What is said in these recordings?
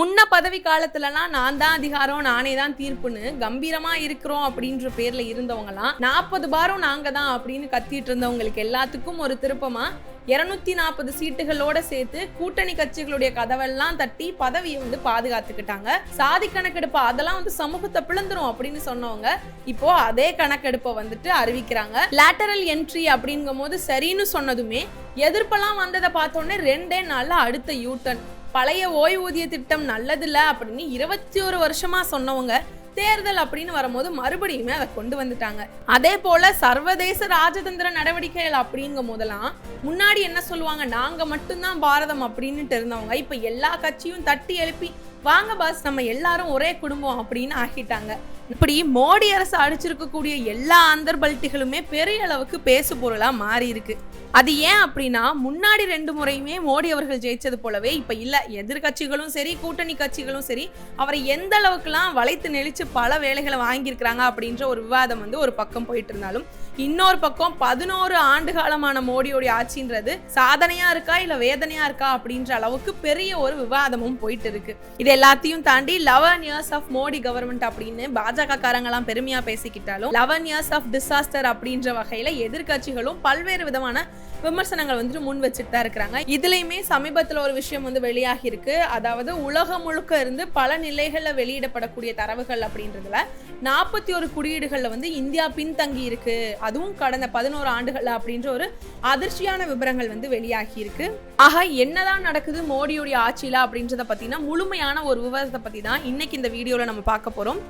முன்ன பதவி காலத்துலலாம் நான் தான் அதிகாரம் நானே தான் தீர்ப்புன்னு கம்பீரமா இருக்கிறோம் அப்படின்ற பேர்ல இருந்தவங்கலாம் நாற்பது பாரம் நாங்க தான் அப்படின்னு கத்திட்டு இருந்தவங்களுக்கு எல்லாத்துக்கும் ஒரு திருப்பமா இருநூத்தி நாற்பது சீட்டுகளோட சேர்த்து கூட்டணி கட்சிகளுடைய கதவெல்லாம் தட்டி பதவியை வந்து பாதுகாத்துக்கிட்டாங்க. சாதி கணக்கெடுப்பு அதெல்லாம் வந்து சமூகத்தை பிளந்துரும் அப்படின்னு சொன்னவங்க இப்போ அதே கணக்கெடுப்பை வந்துட்டு அறிவிக்கிறாங்க. லேட்டரல் என்ட்ரி அப்படிங்கும் போது சரின்னு சொன்னதுமே எதிர்ப்பெல்லாம் வந்ததை பார்த்தோன்னே ரெண்டே நாள்ல அடுத்த யூட்டன் பழைய ஓய்வூதிய திட்டம் நல்லதில்ல அப்படின்னு இருபத்தி ஒரு வருஷமா சொன்னவங்க தேர்தல் அப்படின்னு வரும்போது மறுபடியுமே அதை கொண்டு வந்துட்டாங்க. அதே போல சர்வதேச ராஜதந்திர நடவடிக்கைகள் அப்படிங்கும் போதெல்லாம் முன்னாடி என்ன சொல்லுவாங்க? நாங்க மட்டும்தான் பாரதம் அப்படின்னுட்டு இருந்தவங்க. இப்ப எல்லா கட்சியும் தட்டி எழுப்பி வாங்க பாஸ் நம்ம எல்லாரும் ஒரே குடும்பம் அப்படின்னு ஆக்கிட்டாங்க. இப்படி மோடி அரசு அடிச்சிருக்கக்கூடிய எல்லா அந்தர்பல்ட்டிகளுமே பெரிய அளவுக்கு பேசு பொருளா மாறி இருக்கு. அது ஏன் அப்படின்னா முன்னாடி ரெண்டு முறையுமே மோடி அவர்கள் ஜெயிச்சது போலவே இப்ப இல்ல. எதிர்கட்சிகளும் சரி கூட்டணி கட்சிகளும் சரி அவரை எந்த அளவுக்குலாம் வளைத்து நெளிச்சு பல வேலைகளை வாங்கியிருக்கிறாங்க அப்படின்ற ஒரு விவாதம் வந்து ஒரு பக்கம் போயிட்டு இருந்தாலும் இன்னொரு பக்கம் பதினோரு ஆண்டு காலமான மோடியோடைய ஆட்சின்றது சாதனையா இருக்கா இல்ல வேதனையா இருக்கா அப்படின்ற அளவுக்கு பெரிய ஒரு விவாதமும் போயிட்டு இருக்கு. இது எல்லாத்தையும் தாண்டி eleven years of Modi government அப்படின்னு பாஜக காரங்களாம் பெருமையா பேசிக்கிட்டாலும் லெவன் இயர்ஸ் ஆஃப் டிசாஸ்டர் அப்படின்ற வகையில எதிர்கட்சிகளும் பல்வேறு விதமான விமர்சனங்கள் வந்துட்டு முன் வச்சுட்டு தான் இருக்கிறாங்க. இதுலயுமே சமீபத்துல ஒரு விஷயம் வந்து வெளியாகி இருக்கு அதாவது உலகம் முழுக்க இருந்து பல நிலைகள்ல வெளியிடப்படக்கூடிய தரவுகள் அப்படின்றதுல நாற்பத்தி ஒரு குறியீடுகள்ல வந்து இந்தியா பின்தங்கி இருக்கு. அதுவும் கடந்த பதினோரு ஆண்டுகள்ல அப்படின்ற ஒரு அதிர்ச்சியான விவரங்கள் வந்து வெளியாகி இருக்கு ஆக என்னதான் நடக்குது மோடியுடைய ஆட்சியில அப்படின்றத பத்தினா முழுமையான ஒரு விவரத்தை பத்தி தான் இன்னைக்கு இந்த வீடியோல நம்ம பார்க்க போறோம்.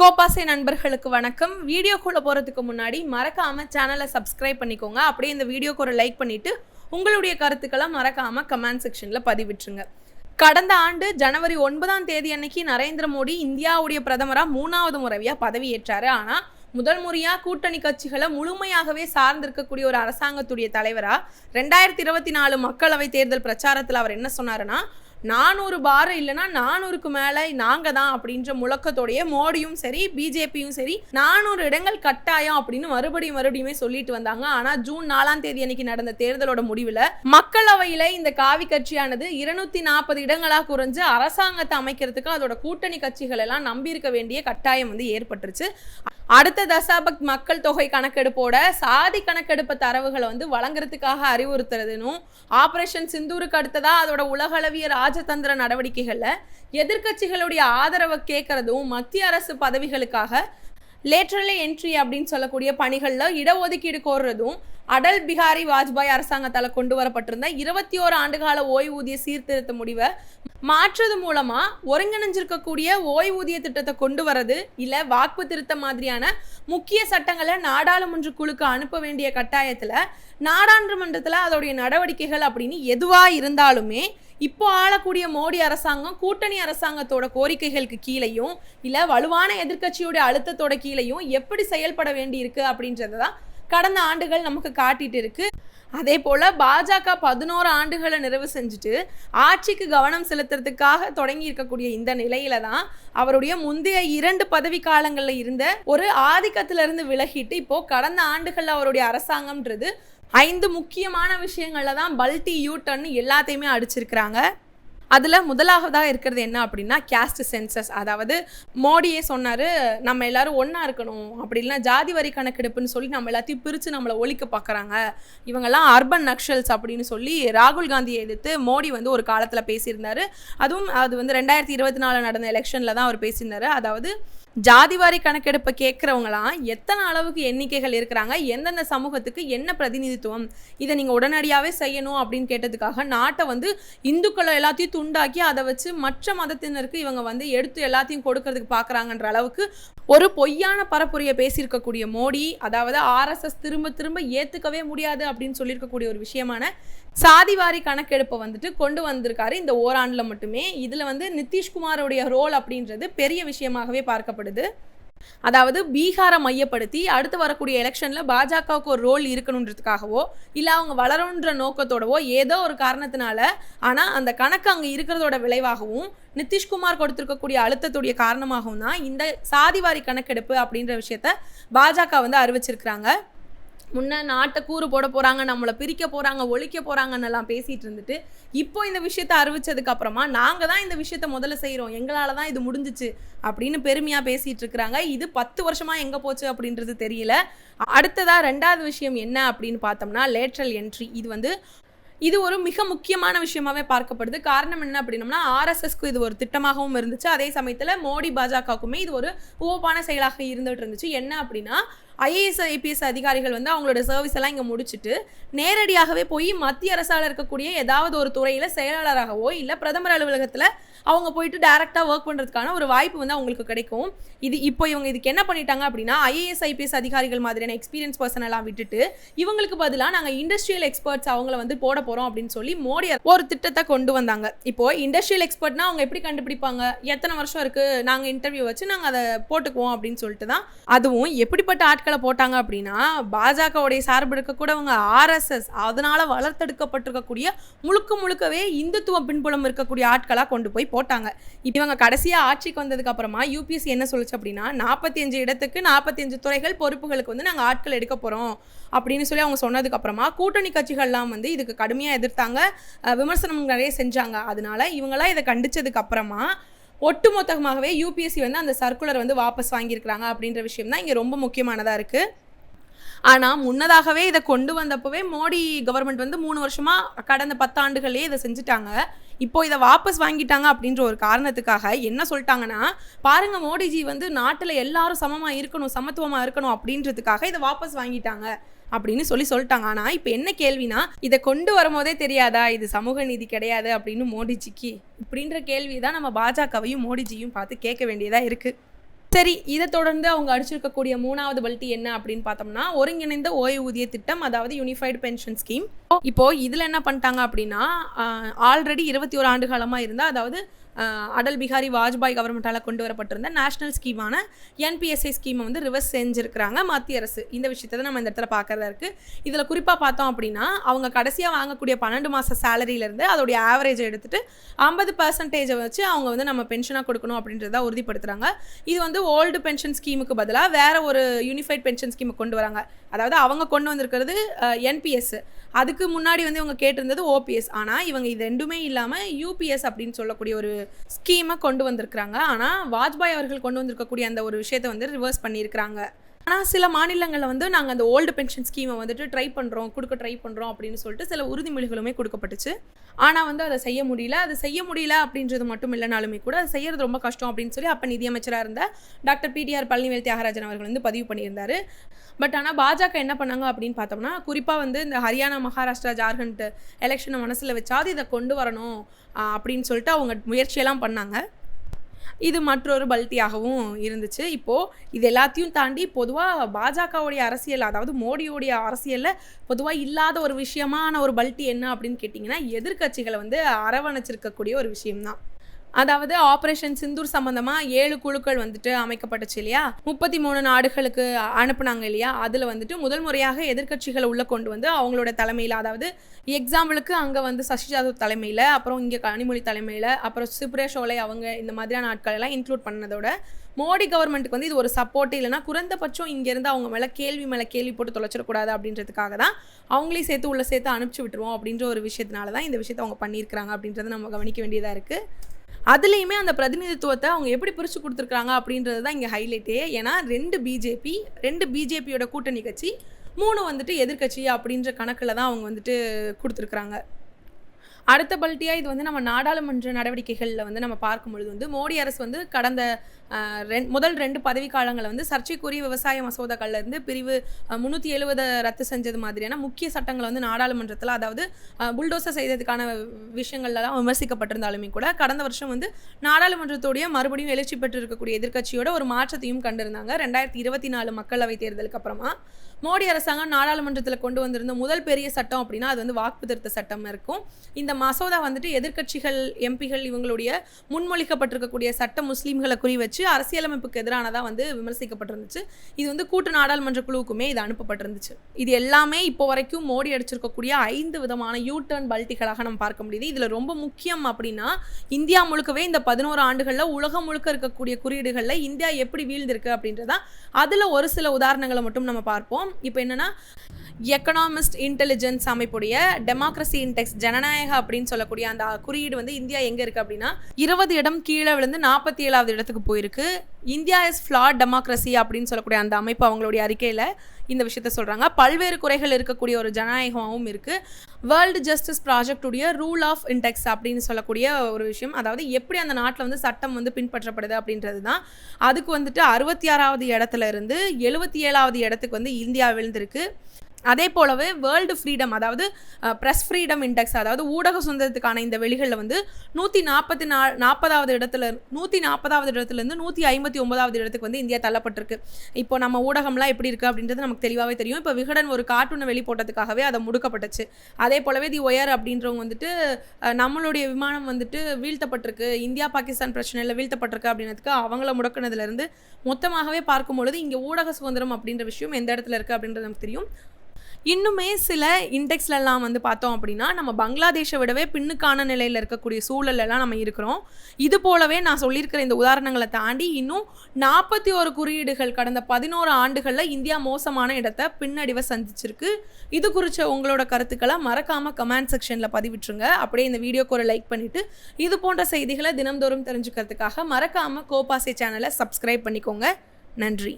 கோபாசை நண்பர்களுக்கு வணக்கம். வீடியோக்குள்ளே போகிறதுக்கு முன்னாடி மறக்காமல் சேனலை சப்ஸ்கிரைப் பண்ணிக்கோங்க. அப்படியே இந்த வீடியோக்கு ஒரு லைக் பண்ணிவிட்டு உங்களுடைய கருத்துக்களை மறக்காமல் கமெண்ட் செக்ஷனில் பதிவிட்டுருங்க. கடந்த ஆண்டு ஜனவரி ஒன்பதாம் தேதி அன்னைக்கு நரேந்திர மோடி இந்தியாவுடைய பிரதமராக மூணாவது முறையாக பதவியேற்றார். ஆனால் முதல் முறையா கூட்டணி கட்சிகளை முழுமையாகவே சார்ந்திருக்கக்கூடிய ஒரு அரசாங்கத்துடைய தலைவரா ரெண்டாயிரத்தி இருபத்தி நாலு மக்களவை தேர்தல் பிரச்சாரத்தில் அவர் என்ன சொன்னாருன்னா நானூறு பார் இல்லைன்னா நானூறுக்கு மேலே நாங்க தான் அப்படின்ற முழக்கத்தோடைய மோடியும் சரி பிஜேபியும் சரி நானூறு இடங்கள் கட்டாயம் அப்படின்னு மறுபடியும் மறுபடியுமே சொல்லிட்டு வந்தாங்க. ஆனா ஜூன் நாலாம் தேதி அன்னைக்கு நடந்த தேர்தலோட முடிவில் மக்களவையில் இந்த காவி கட்சியானது இருநூத்தி நாற்பது இடங்களா குறைஞ்சு அரசாங்கத்தை அமைக்கிறதுக்கு அதோட கூட்டணி கட்சிகள் எல்லாம் நம்பியிருக்க வேண்டிய கட்டாயம் வந்து ஏற்பட்டுருச்சு. அடுத்த தசாபக் மக்கள் தொகை கணக்கெடுப்போட சாதி கணக்கெடுப்பு தரவுகளை வந்து வழங்குறதுக்காக அறிவுறுத்துறதுனும் ஆபரேஷன் சிந்தூருக்கு அடுத்ததா அதோட உலகளவிய ராஜதந்திர நடவடிக்கைகளில் எதிர்க்கட்சிகளுடைய ஆதரவை கேட்கறதும் மத்திய அரசு பதவிகளுக்காக லேட்டரலி என்ட்ரி அப்படின்னு சொல்லக்கூடிய பணிகளில் இடஒதுக்கீடு கோர்றதும் அடல் பிகாரி வாஜ்பாய் அரசாங்கத்தால் கொண்டு வரப்பட்டிருந்த இருபத்தி ஓரு ஆண்டுகால ஓய்வூதிய சீர்திருத்த முடிவை மாற்றுறது மூலமா ஒருங்கிணைஞ்சிருக்கக்கூடிய ஓய்வூதிய திட்டத்தை கொண்டு வரது இல்லை வாக்கு திருத்தம் மாதிரியான முக்கிய சட்டங்களை நாடாளுமன்ற குழுக்கு அனுப்ப வேண்டிய கட்டாயத்தில் நாடாளுமன்றத்தில் அதோடைய நடவடிக்கைகள் அப்படின்னு எதுவாக இருந்தாலுமே இப்போ ஆளக்கூடிய மோடி அரசாங்கம் கூட்டணி அரசாங்கத்தோட கோரிக்கைகளுக்கு கீழேயும் இல்லை வலுவான எதிர்க்கட்சியோட அழுத்தத்தோட கீழேயும் எப்படி செயல்பட வேண்டி இருக்கு அப்படின்றத தான் கடந்த ஆண்டுகள் நமக்கு காட்டிட்டு இருக்கு. அதே போல பாஜக பதினோரு ஆண்டுகளை நிறைவு செஞ்சுட்டு ஆட்சிக்கு கவனம் செலுத்துறதுக்காக தொடங்கி இருக்கக்கூடிய இந்த நிலையில தான் அவருடைய முந்தைய இரண்டு பதவி காலங்களில் இருந்த ஒரு ஆதிக்கத்திலிருந்து விலகிட்டு இப்போ கடந்த ஆண்டுகளில் அவருடைய அரசாங்கம்ன்றது ஐந்து முக்கியமான விஷயங்கள்ல தான் பல்டி யூட்டர்னு எல்லாத்தையுமே அடிச்சிருக்கிறாங்க. அதில் முதலாவதாக இருக்கிறது என்ன அப்படின்னா கேஸ்ட் சென்சஸ் அதாவது மோடியே சொன்னார் நம்ம எல்லாரும் ஒன்றா இருக்கணும். அப்படி இல்லைன்னா ஜாதி வரி கணக்கெடுப்புன்னு சொல்லி நம்ம எல்லாத்தையும் பிரித்து நம்மளை ஒழிக்க பார்க்குறாங்க இவங்கெல்லாம் அர்பன் நக்ஷல்ஸ் அப்படின்னு சொல்லி ராகுல் காந்தியை எதிர்த்து மோடி வந்து ஒரு காலத்தில் பேசியிருந்தார். அதுவும் அது வந்து ரெண்டாயிரத்தி இருபத்தி நாலு நடந்த எலெக்ஷனில் தான் அவர் பேசியிருந்தார். அதாவது ஜாதிவாரி கணக்கெடுப்பை கேட்குறவங்களாம் எத்தனை அளவுக்கு எண்ணிக்கைகள் இருக்கிறாங்க எந்தெந்த சமூகத்துக்கு என்ன பிரதிநிதித்துவம் இதை நீங்கள் உடனடியாகவே செய்யணும் அப்படின்னு கேட்டதுக்காக நாட்டை வந்து இந்துக்களை எல்லாத்தையும் துண்டாக்கி அதை வச்சு மற்ற மதத்தினருக்கு இவங்க வந்து எடுத்து எல்லாத்தையும் கொடுக்கறதுக்கு பார்க்குறாங்கன்ற அளவுக்கு ஒரு பொய்யான பரப்புரையை பேசியிருக்கக்கூடிய மோடி அதாவது ஆர்எஸ்எஸ் திரும்ப திரும்ப ஏற்றுக்கவே முடியாது அப்படின்னு சொல்லியிருக்கக்கூடிய ஒரு விஷயமான சாதிவாரி கணக்கெடுப்பை வந்துட்டு கொண்டு வந்திருக்காரு இந்த ஓராண்டில் மட்டுமே. இதில் வந்து நிதிஷ்குமாரோடைய ரோல் அப்படின்றது பெரிய விஷயமாகவே பார்க்கப்படுது. அதாவது பீகாரை மையப்படுத்தி அடுத்து வரக்கூடிய எலெக்ஷனில் பாஜகவுக்கு ஒரு ரோல் இருக்கணுன்றதுக்காகவோ இல்லை அவங்க வளரணுன்ற நோக்கத்தோடவோ ஏதோ ஒரு காரணத்தினால ஆனால் அந்த கணக்கு அங்கே இருக்கிறதோட விளைவாகவும் நிதிஷ்குமார் கொடுத்துருக்கக்கூடிய அழுத்தத்துடைய காரணமாகவும் தான் இந்த சாதிவாரி கணக்கெடுப்பு அப்படின்ற விஷயத்த பாஜக வந்து அறிவிச்சிருக்கிறாங்க. முன்ன நாட்டை கூறு போட போகிறாங்க நம்மளை பிரிக்க போகிறாங்க ஒழிக்க போகிறாங்கன்னெல்லாம் பேசிகிட்டு இருந்துட்டு இப்போ இந்த விஷயத்த அறிவிச்சதுக்கு அப்புறமா தான் இந்த விஷயத்த முதல்ல செய்கிறோம் எங்களால் தான் இது முடிஞ்சிச்சு அப்படின்னு பெருமையாக பேசிகிட்டு இருக்கிறாங்க. இது பத்து வருஷமாக எங்கே போச்சு அப்படின்றது தெரியல. அடுத்ததாக ரெண்டாவது விஷயம் என்ன அப்படின்னு பார்த்தோம்னா லேட்ரல் என்ட்ரி. இது வந்து இது ஒரு மிக முக்கியமான விஷயமாவே பார்க்கப்படுது. காரணம் என்ன அப்படின்னம்னா ஆர்எஸ்எஸ்க்கு இது ஒரு திட்டமாகவும் இருந்துச்சு. அதே சமயத்தில் மோடி பாஜகவுக்குமே இது ஒரு ஓப்பான செயலாக இருந்துகிட்டு இருந்துச்சு. என்ன அப்படின்னா ஐஏஎஸ் ஐபிஎஸ் அதிகாரிகள் வந்து அவங்களோட சர்வீஸ் எல்லாம் இங்கே முடிச்சுட்டு நேரடியாகவே போய் மத்திய அரசால் இருக்கக்கூடிய ஏதாவது ஒரு துறையில் செயலாளராகவோ இல்லை பிரதமர் அலுவலகத்தில் அவங்க போயிட்டு டேரெக்டாக ஒர்க் பண்ணுறதுக்கான ஒரு வாய்ப்பு வந்து அவங்களுக்கு கிடைக்கும். இது இப்போ இவங்க இதுக்கு என்ன பண்ணிட்டாங்க அப்படின்னா ஐஏஎஸ் ஐபிஎஸ் அதிகாரிகள் மாதிரியான எக்ஸ்பீரியன்ஸ் பர்சன் எல்லாம் விட்டுட்டு இவங்களுக்கு பதிலாக நாங்கள் இண்டஸ்ட்ரியல் எக்ஸ்பர்ட்ஸ் அவங்கள வந்து போட போகிறோம் அப்படின்னு சொல்லி மோடி ஒரு திட்டத்தை கொண்டு வந்தாங்க. இப்போ இண்டஸ்ட்ரியல் எக்ஸ்பர்ட்னா அவங்க எப்படி கண்டுபிடிப்பாங்க? எத்தனை வருஷம் இருக்குது நாங்கள் இன்டர்வியூ வச்சு நாங்கள் அதை போட்டுக்குவோம் அப்படின்னு சொல்லிட்டு தான் அதுவும் எப்படிப்பட்ட ஆட்கள் போட்டாங்க அப்படின்னா பாஜகவுடைய சார்பு இருக்கக்கூடவங்க ஆர்எஸ்எஸ் அதனால் வளர்த்தெடுக்கப்பட்டிருக்கக்கூடிய முழுக்க முழுக்கவே இந்துத்துவ பின்புலம் இருக்கக்கூடிய ஆட்களாக கொண்டு போய் போட்டாங்க. இப்போ இவங்க கடைசியாக ஆட்சிக்கு வந்ததுக்கு அப்புறமா யூபிஎஸ்சி என்ன சொல்லுச்சு அப்படின்னா நாற்பத்தி அஞ்சு இடத்துக்கு நாற்பத்தி அஞ்சு துறைகள் பொறுப்புகளுக்கு வந்து நாங்கள் ஆட்கள் எடுக்க போகிறோம் அப்படின்னு சொல்லி அவங்க சொன்னதுக்கு அப்புறமா கூட்டணி கட்சிகள்லாம் வந்து இதுக்கு கடுமையாக எதிர்த்தாங்க. விமர்சனம் நிறைய செஞ்சாங்க. அதனால இவங்களாம் இதை கண்டிச்சதுக்கு அப்புறமா ஒட்டுமொத்தமாகவே யூபிஎஸ்சி வந்து அந்த சர்க்குலர் வந்து வாபஸ் வாங்கியிருக்கிறாங்க அப்படின்ற விஷயம் தான் இங்கே ரொம்ப முக்கியமானதாக இருக்குது ஆனால் முன்னதாகவே இதை கொண்டு வந்தப்பவே மோடி கவர்மெண்ட் வந்து மூணு வருஷமாக கடந்த பத்தாண்டுகளே இதை செஞ்சுட்டாங்க. இப்போ இதை வாபஸ் வாங்கிட்டாங்க அப்படின்ற ஒரு காரணத்துக்காக என்ன சொல்லிட்டாங்கன்னா பாருங்க மோடிஜி வந்து நாட்டில் எல்லாரும் சமமாக இருக்கணும் சமத்துவமாக இருக்கணும் அப்படின்றதுக்காக இதை வாபஸ் வாங்கிட்டாங்க. அப்படின்னு சொல்லி சொல்லிட்டாங்க. ஆனால் இப்போ என்ன கேள்வினா இதை கொண்டு வரும்போதே தெரியாதா? இது சமூக நீதி கிடையாது அப்படின்னு மோடிஜிக்கு. இப்படின்ற கேள்வி தான் நம்ம பாஜகவையும் மோடிஜியும் பார்த்து கேட்க வேண்டியதாக இருக்குது சரி இதை தொடர்ந்து அவங்க அடிச்சிருக்கக்கூடிய மூணாவது பல்ட்டி என்ன அப்படின்னு பார்த்தோம்னா ஒருங்கிணைந்த ஓய்வூதிய திட்டம் அதாவது யூனிஃபைடு பென்ஷன் ஸ்கீம் இப்போ இதில் என்ன பண்ணிட்டாங்க அப்படின்னா ஆல்ரெடி இருபத்தி ஒரு ஆண்டு காலமாக இருந்தால் அதாவது அடல் பிகாரி வாஜ்பாய் கவர்மெண்ட்டால் கொண்டு வரப்பட்டிருந்த நேஷனல் ஸ்கீமான என்பிஎஸ்ஐ ஸ்கீமை வந்து ரிவர்ஸ் செஞ்சுருக்கிறாங்க மத்திய அரசு. இந்த விஷயத்தை தான் நம்ம இந்த இடத்துல பார்க்குறதா இருக்குது இதில் குறிப்பாக பார்த்தோம் அப்படின்னா அவங்க கடைசியாக வாங்கக்கூடிய பன்னெண்டு மாத சேலரியிலேருந்து அதோடைய ஆவரேஜை எடுத்துகிட்டு ஐம்பது பர்சன்டேஜை வச்சு அவங்க வந்து நம்ம பென்ஷனாக கொடுக்கணும் அப்படின்றத உறுதிப்படுத்துகிறாங்க இது வந்து ஓல்டு பென்ஷன் ஸ்கீமுக்கு பதிலாக வேறு ஒரு யூனிஃபைட் பென்ஷன் ஸ்கீமை கொண்டு வராங்க. அதாவது அவங்க கொண்டு வந்திருக்கிறது என்பிஎஸ் அதுக்கு முன்னாடி வந்து இவங்க கேட்டிருந்தது ஓபிஎஸ் ஆனால் இவங்க இது ரெண்டுமே இல்லாமல் யூபிஎஸ் அப்படின்னு சொல்லக்கூடிய ஒரு ஸ்கீமை கொண்டு வந்திருக்கிறாங்க. ஆனால் வாஜ்பாய் அவர்கள் கொண்டு வந்திருக்கக்கூடிய அந்த ஒரு விஷயத்தை வந்து ரிவர்ஸ் பண்ணியிருக்கிறாங்க. ஆனால் சில மாநிலங்களில் வந்து நாங்கள் அந்த ஓல்டு பென்ஷன் ஸ்கீமை வந்துட்டு ட்ரை பண்ணுறோம் கொடுக்க ட்ரை பண்ணுறோம் அப்படின்னு சொல்லிட்டு சில உறுதிமொழிகளுமே கொடுக்கப்பட்டுச்சு. ஆனால் வந்து அதை செய்ய முடியல. அது செய்ய முடியல அப்படின்றது மட்டும் இல்லைனாலுமே கூட அது செய்யறது ரொம்ப கஷ்டம் அப்படின்னு சொல்லி அப்போ நிதியமைச்சராக இருந்த டாக்டர் பிடிஆர் பழனிவேல் தியாகராஜன் அவர்கள் வந்து பதிவு பண்ணியிருந்தார். பட் ஆனால் பாஜக என்ன பண்ணாங்க அப்படின்னு பார்த்தோம்னா குறிப்பாக வந்து இந்த ஹரியானா மகாராஷ்டிரா ஜார்க்கண்ட் எலெக்ஷனை மனசில் வச்சாது இதை கொண்டு வரணும் அப்படின்னு சொல்லிட்டு அவங்க முயற்சியெல்லாம் பண்ணாங்க. இது மற்றொரு பல்ட்டியாகவும் இருந்துச்சு. இப்போது இது எல்லாத்தையும் தாண்டி பொதுவாக பாஜகவுடைய அரசியல் அதாவது மோடியோடைய அரசியலில் பொதுவாக இல்லாத ஒரு விஷயமான ஒரு பல்ட்டி என்ன அப்படின்னு கேட்டிங்கன்னா எதிர்க்கட்சிகளை வந்து அரவணைச்சிருக்கக்கூடிய ஒரு விஷயம்தான். அதாவது ஆப்ரேஷன் சிந்தூர் சம்பந்தமாக ஏழு குழுக்கள் வந்துட்டு அமைக்கப்பட்டுச்சு இல்லையா? முப்பத்தி மூணு நாடுகளுக்கு அனுப்புனாங்க இல்லையா? அதில் வந்துட்டு முதல் முறையாக எதிர்க்கட்சிகளை உள்ளே கொண்டு வந்து அவங்களோட தலைமையில் அதாவது எக்ஸாம்பிளுக்கு அங்கே வந்து சசி ஜாதவ் தலைமையில் அப்புறம் இங்கே கனிமொழி தலைமையில் அப்புறம் சுப்ரேஷ் ஓலை அவங்க இந்த மாதிரியான ஆட்களெல்லாம் இன்க்ளூட் பண்ணதோட மோடி கவர்மெண்ட்டுக்கு வந்து இது ஒரு சப்போர்ட் இல்லைன்னா குறைந்தபட்சம் இங்கேருந்து அவங்க மேலே கேள்வி மேலே கேள்வி போட்டு தொலைச்சிடக்கூடாது அப்படின்றதுக்காக தான் அவங்களையும் சேர்த்து உள்ளே சேர்த்து அனுப்பிச்சி விட்டுருவோம் அப்படின்ற ஒரு விஷயத்தினால தான் இந்த விஷயத்தை அவங்க பண்ணியிருக்கிறாங்க அப்படின்றத நம்ம கவனிக்க வேண்டியதாக இருக்குது அதுலேயுமே அந்த பிரதிநிதித்துவத்தை அவங்க எப்படி பிரித்து கொடுத்துருக்காங்க அப்படின்றது தான் இங்கே ஹைலைட்டே ஏன்னா ரெண்டு பிஜேபி ரெண்டு பிஜேபியோட கூட்டணி கட்சி மூணு வந்துட்டு எதிர்க்கட்சி அப்படின்ற கணக்கில் தான் அவங்க வந்துட்டு கொடுத்துருக்குறாங்க. அடுத்த பல்ட்டியாக இது வந்து நம்ம நாடாளுமன்ற நடவடிக்கைகளில் வந்து நம்ம பார்க்கும் பொழுது வந்து மோடி அரசு வந்து கடந்த ரெண் முதல் ரெண்டு பதவி காலங்களில் வந்து சர்ச்சைக்குரிய விவசாய மசோதாக்கள்லேருந்து பிரிவு முந்நூற்றி எழுபதை ரத்து செஞ்சது மாதிரியான முக்கிய சட்டங்களை வந்து நாடாளுமன்றத்தில் அதாவது புல்டோசர் செய்ததுக்கான விஷயங்கள்லாம் விமர்சிக்கப்பட்டிருந்தாலுமே கூட கடந்த வருஷம் வந்து நாடாளுமன்றத்தோடைய மறுபடியும் எழுச்சி பெற்று இருக்கக்கூடிய எதிர்க்கட்சியோட ஒரு மாற்றத்தையும் கண்டிருந்தாங்க. ரெண்டாயிரத்தி இருபத்தி நாலு மக்களவை தேர்தலுக்கு அப்புறமா மோடி அரசாங்கம் நாடாளுமன்றத்தில் கொண்டு வந்திருந்த முதல் பெரிய சட்டம் அப்படின்னா அது வந்து வாக்கு திருத்த சட்டம் இருக்கும். இந்த மசோதா வந்துட்டு எதிர்க்கட்சிகள் எம்பிகள் இவங்களுடைய முன்மொழிக்கப்பட்டிருக்கக்கூடிய சட்ட முஸ்லீம்களை குறி வச்சு அரசியலமைப்புக்கு எதிரானதாக வந்து விமர்சிக்கப்பட்டிருந்துச்சு. இது வந்து கூட்டு நாடாளுமன்ற குழுவுக்குமே இது அனுப்பப்பட்டிருந்துச்சு. இது எல்லாமே இப்போ வரைக்கும் மோடி அடிச்சிருக்கக்கூடிய ஐந்து விதமான யூ டர்ன் பல்ட்டிகளாக நம்ம பார்க்க முடியுது. இதில் ரொம்ப முக்கியம் அப்படின்னா இந்தியா முழுக்கவே இந்த பதினோரு ஆண்டுகளில் உலகம் முழுக்க இருக்கக்கூடிய குறியீடுகளில் இந்தியா எப்படி வீழ்ந்திருக்கு அப்படின்றதா அதில் ஒரு சில உதாரணங்களை மட்டும் நம்ம பார்ப்போம். இப்போ என்னென்னா எக்கனாமிஸ்ட் இன்டெலிஜென்ஸ் அமைப்புடைய டெமோக்ரஸி இன்டெக்ஸ் ஜனநாயக அப்படின்னு சொல்லக்கூடிய அந்த குறியீடு வந்து இந்தியா எங்கே இருக்குது அப்படின்னா இருபது இடம் கீழே விழுந்து நாற்பத்தி ஏழாவது இடத்துக்கு போயிருக்கு. இந்தியா இஸ் ஃப்ளாட் டெமோக்ரஸி அப்படின்னு சொல்லக்கூடிய அந்த அமைப்பு அவங்களுடைய அறிக்கையில் இந்த விஷயத்த சொல்கிறாங்க பல்வேறு குறைகள் இருக்கக்கூடிய ஒரு ஜனநாயகமாகவும் இருக்குது வேர்ல்டு ஜஸ்டிஸ் ப்ராஜெக்டுடைய ரூல் ஆஃப் இன்டெக்ஸ் அப்படின்னு சொல்லக்கூடிய ஒரு விஷயம் அதாவது எப்படி அந்த நாட்டில் வந்து சட்டம் வந்து பின்பற்றப்படுது அப்படின்றது தான் அதுக்கு வந்துட்டு அறுபத்தி ஆறாவது இடத்துல இருந்து எழுபத்தி ஏழாவது இடத்துக்கு வந்து இந்தியா விழுந்திருக்கு. அதே போலவே வேர்ல்டு ஃப்ரீடம் அதாவது ப்ரெஸ் ஃப்ரீடம் இண்டெக்ஸ் அதாவது ஊடக சுதந்திரத்துக்கான இந்த வெளிகளில் வந்து நூற்றி நாற்பத்தி நா நாற்பதாவது இடத்துல நூற்றி நாற்பதாவது இடத்துலேருந்து நூற்றி ஐம்பத்தி ஒன்பதாவது இடத்துக்கு வந்து இந்தியா தள்ளப்பட்டிருக்கு. இப்போ நம்ம ஊடகம்லாம் எப்படி இருக்குது அப்படின்றது நமக்கு தெளிவாகவே தெரியும். இப்போ விகடன் ஒரு கார்ட்டூனை வெளி போட்டதுக்காகவே அதை முடுக்கப்பட்டுச்சு. அதே போலவே தி ஒயர் அப்படின்றவங்க வந்துட்டு நம்மளுடைய விமானம் வந்துட்டு வீழ்த்தப்பட்டிருக்கு. இந்தியா பாகிஸ்தான் பிரச்சனையில் வீழ்த்தப்பட்டிருக்கு அப்படின்றதுக்கு அவங்கள முடக்கினதுலேருந்து மொத்தமாகவே பார்க்கும்பொழுது இங்கே ஊடக சுதந்திரம் அப்படின்ற விஷயம் எந்த இடத்துல இருக்குது அப்படின்றது நமக்கு தெரியும். இன்னுமே சில இண்டெக்ஸ்லலாம் வந்து பார்த்தோம் அப்படின்னா நம்ம பங்களாதேஷை விடவே பின்னுக்கான நிலையில் இருக்கக்கூடிய சூழலெல்லாம் நம்ம இருக்கிறோம். இது போலவே நான் சொல்லியிருக்கிற இந்த உதாரணங்களை தாண்டி இன்னும் நாற்பத்தி ஒரு குறியீடுகள் கடந்த பதினோரு ஆண்டுகளில் இந்தியா மோசமான இடத்தை பின்னடைவை சந்திச்சிருக்கு. இது குறித்த உங்களோட கருத்துக்களை மறக்காமல் கமெண்ட் செக்ஷனில் பதிவிட்டுருங்க. அப்படியே இந்த வீடியோக்கு ஒரு லைக் பண்ணிவிட்டு இது போன்ற செய்திகளை தினம்தோறும் தெரிஞ்சுக்கிறதுக்காக மறக்காமல் கோபாசே சேனலை சப்ஸ்கிரைப் பண்ணிக்கோங்க. நன்றி.